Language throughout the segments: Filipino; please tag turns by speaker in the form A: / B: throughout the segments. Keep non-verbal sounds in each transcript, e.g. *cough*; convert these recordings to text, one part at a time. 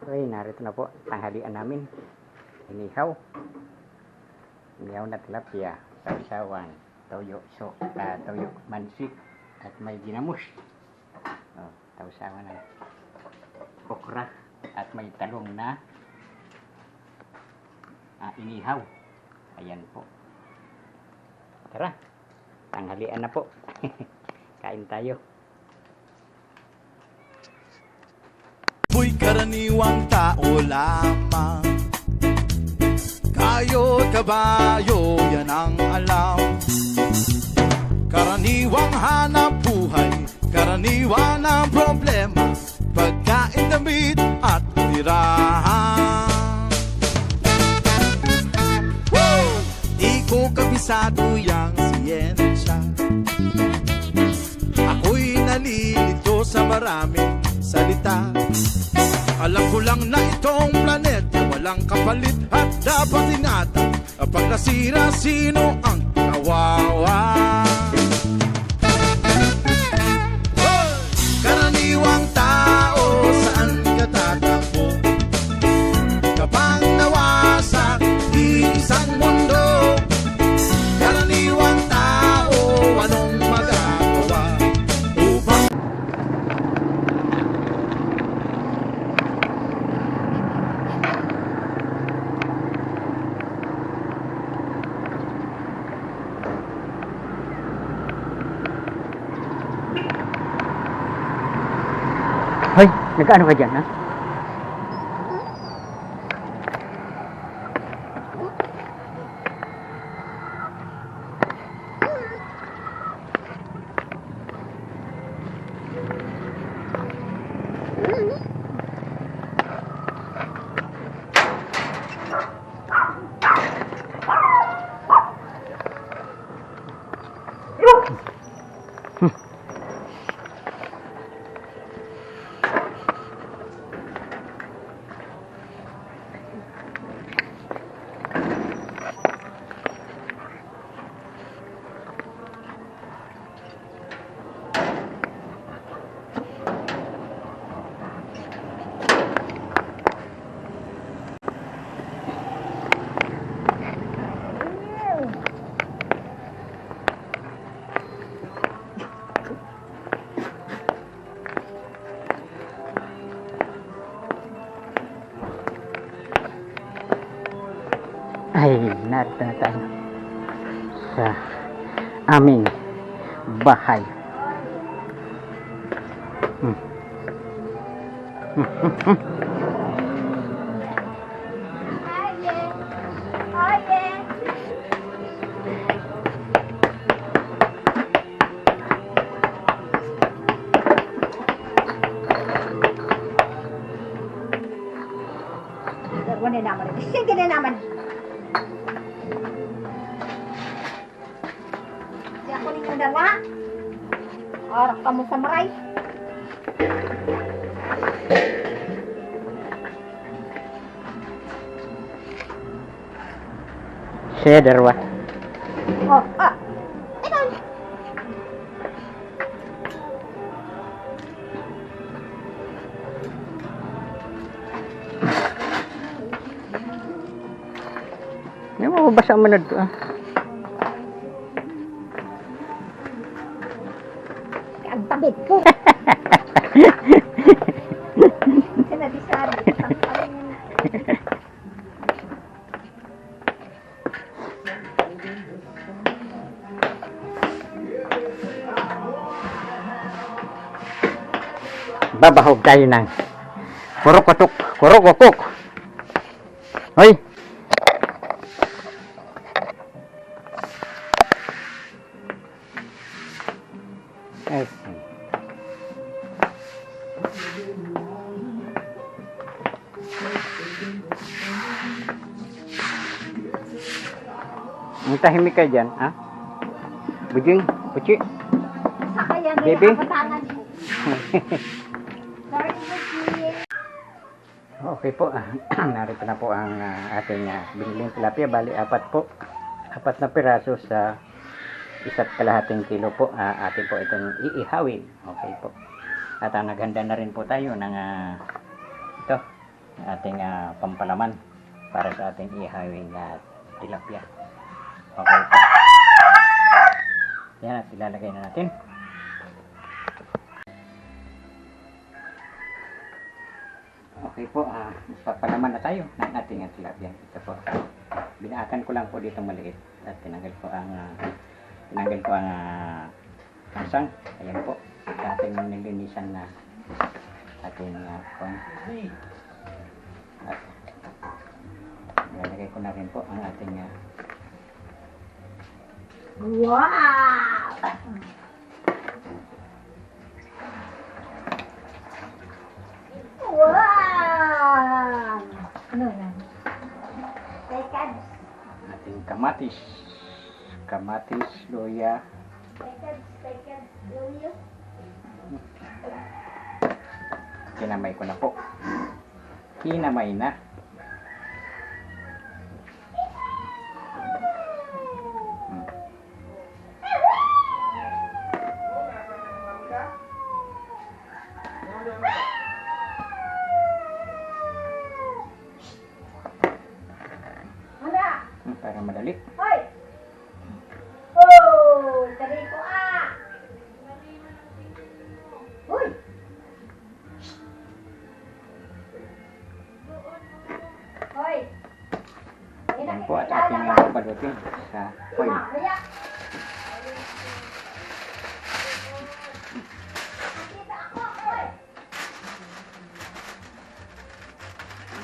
A: Okay, narito na po. Tanghalian namin. Inihaw. Inihaw na tilapia. Sausawan. Toyo. So, ah, toyo mansik. At may ginamos. Oh, sausawan ng okra. At may talong na ah, inihaw. Ayan po. Tara. Tanghalian na po. *laughs* Kain tayo.
B: Ako'y karaniwang tao lamang. Kayo kabayo, yan ang alam. Karaniwang hanap buhay Karaniwan ang problema Pagkain, damit at tirahan. Woo! Di ko kabisado yang siyensya. Ako'y nalilito sa maraming salita Alam ko lang na itong planeta walang kapalit at dapat ingatan Kapag nasira, sino ang kawawa? ในการว่า
A: ย่างนะ Ay, narito na tayo sa aming bahay. Hmm.
C: Na naman. Sige na naman. Arak ka mo sa maray.
A: Siya, darwa.
C: Oh, ah. Ikaw.
A: Hindi mo basa mo na ito, ah. Babahog tayo ng kurukutuk, kurukukuk. Hoy! Ay, Ang tahimik ka dyan, ha? Bujing, puchi.
C: Saka yan.
A: Baby?
C: Kapatangan ko. *laughs*
A: Okay po, *clears throat* narito na po ang ah, ating uh, biniling tilapia. Bali, apat po. Apat na piraso sa isa't kalahating kilo po. ah, atin po itong iihawin. Okay po. At ah, naghanda na rin po tayo ng ah, ito, ating ah, pampalaman para sa ating ihawing uh, tilapia. Okay po. Yan at ilalagay na natin. Po, ah, papalaman na tayo ng ating ah, tilapia. Ito po. Binaatan ko lang po dito maliit at tinanggal ko ang ah, tinanggal ko ang uh, kansang. Ayan po. Sa ating nilinisan na ating uh, pang at ilalagay ko na rin po ang ating ah!
C: Wow!
A: Kamatis. Kamatis, luya, kinamay ko na po. Kinamay na. Ating uh, balutin sa foil.
C: Mamaya! Nakita ako, hoy!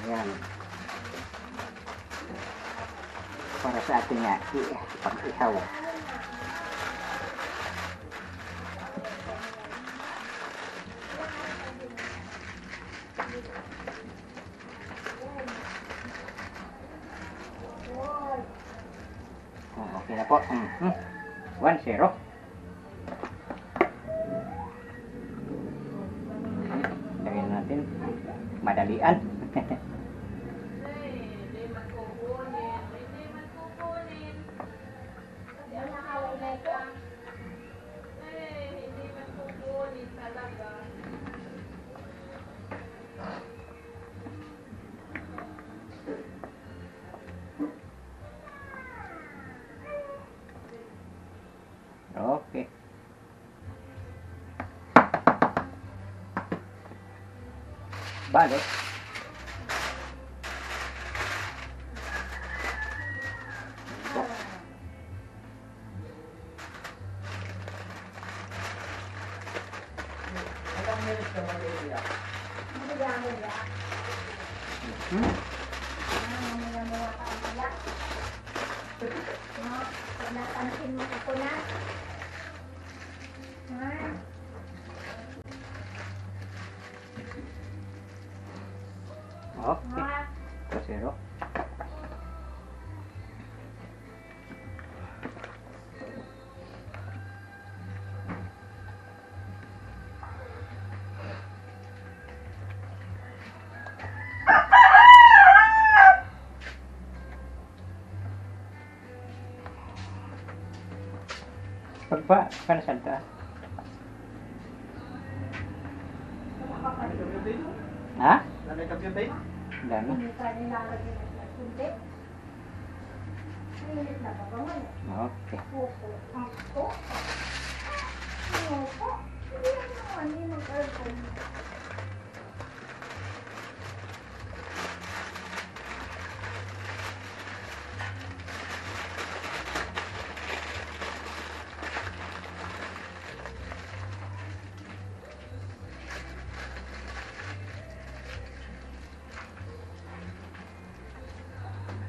A: Ayan. Para sa ating uh, i- pag-ihaw. Oh, okay na po. Mm -hmm. 1-0. Lagyan Balot.
C: Hindi mo ya.
A: Hmm? 2-0. Pagpa, para sa ta? Ha? Dami.
C: Hindi ka nilalagay na sa kundi. Mainit na ba ba man?
A: Okay.
C: Opo. Ako? Opo. Hindi naman. Hindi mag-aircon.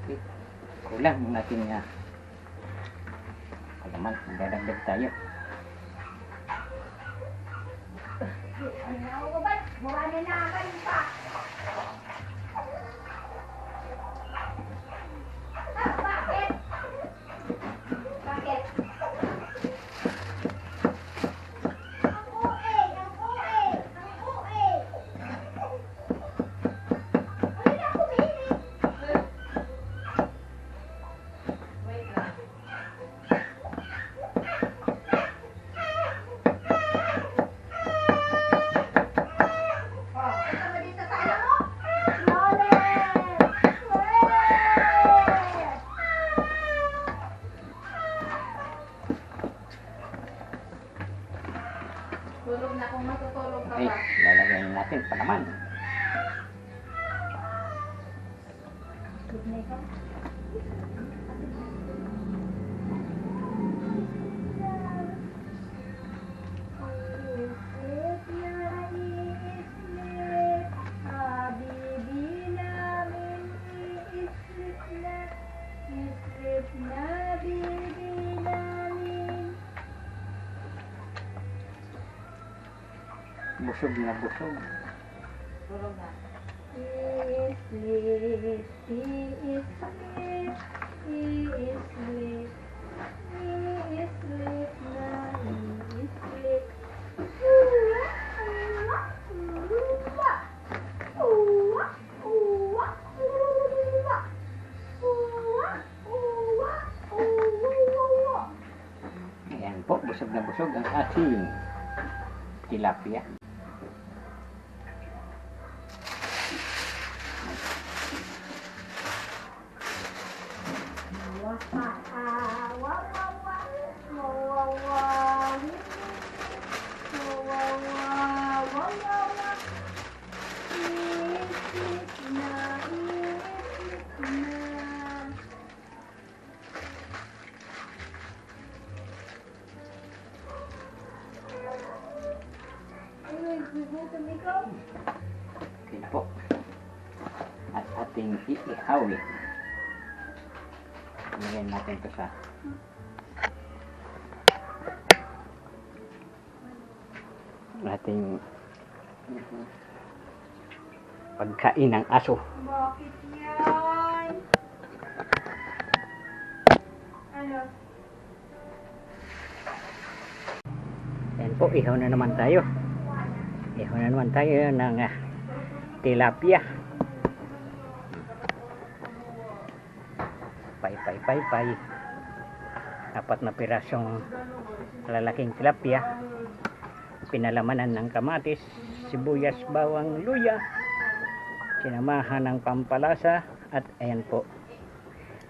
A: okay. Kulang natin nga. Kalaman, magdadagdag tayo.
C: Tulog na kung matutulog ka ba. Okay, lalagayin natin pa naman. Good night ka. Nabi
A: Busog na busog.
C: Iisip, iisip, iisip, iisip na iisip. Uwa, uwa, uwa. Uwa, uwa, uwa. Uwa, uwa, uwa.
A: Ayan po, busog na busog ang ating tilapia. Iihawi. Lagyan natin ito sa ating pagkain ng aso.
C: Bakit yan? Ano?
A: Yan po, ihaw na naman tayo. Ihaw na naman tayo ng ah, tilapia. Pay, pay, pay, pay. Apat na pirasong lalaking tilapia. Pinalamanan ng kamatis, sibuyas, bawang, luya. Sinamahan ng pampalasa at ayan po,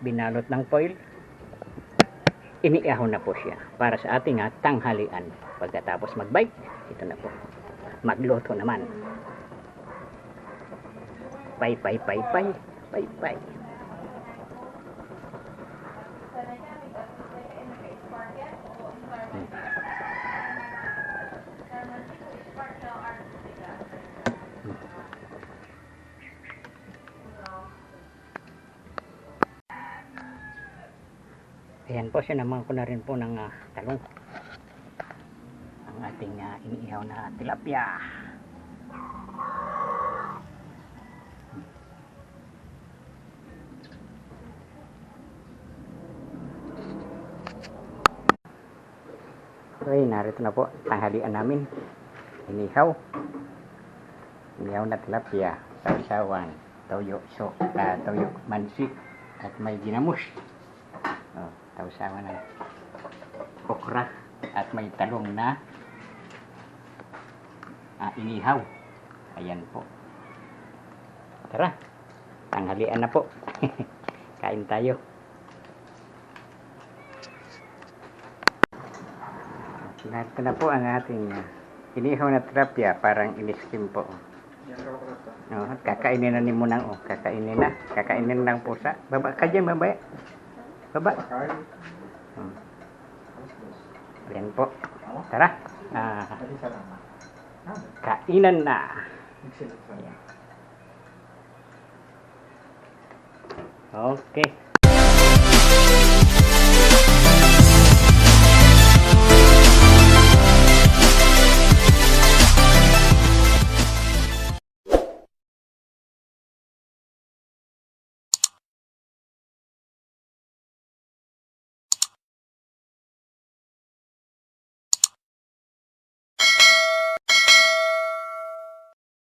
A: binalot ng foil. Iniihaw na po siya para sa ating ah, tanghalian. Pagkatapos mag-bike, ito na po. Magluto naman. Pay, pay, pay, pay, pay, pay. Hmm. Ayan po, sinamahan ko na rin po ng ah, talong. Ang ating ah, iniihaw na tilapia. Okay, narito na po. Tanghalian namin. Inihaw. Inihaw na tilapia. Sausawan. Toyo. So, ah, toyo mansik. At may ginamos. Sausawan ng okra. At may talong na ah, inihaw. Ayan po. Tara. Tanghalian na po. *laughs* Kain tayo. Narito na po ang ating ah, inihaw na tilapia. Parang iniskim po. Oh, kakainin na ni Munang. Oh, kakainin na. Kakainin ng pusa. Baba ka dyan. Baba. Hmm. Ayan po. Tara. Ah, kainan na. Okay.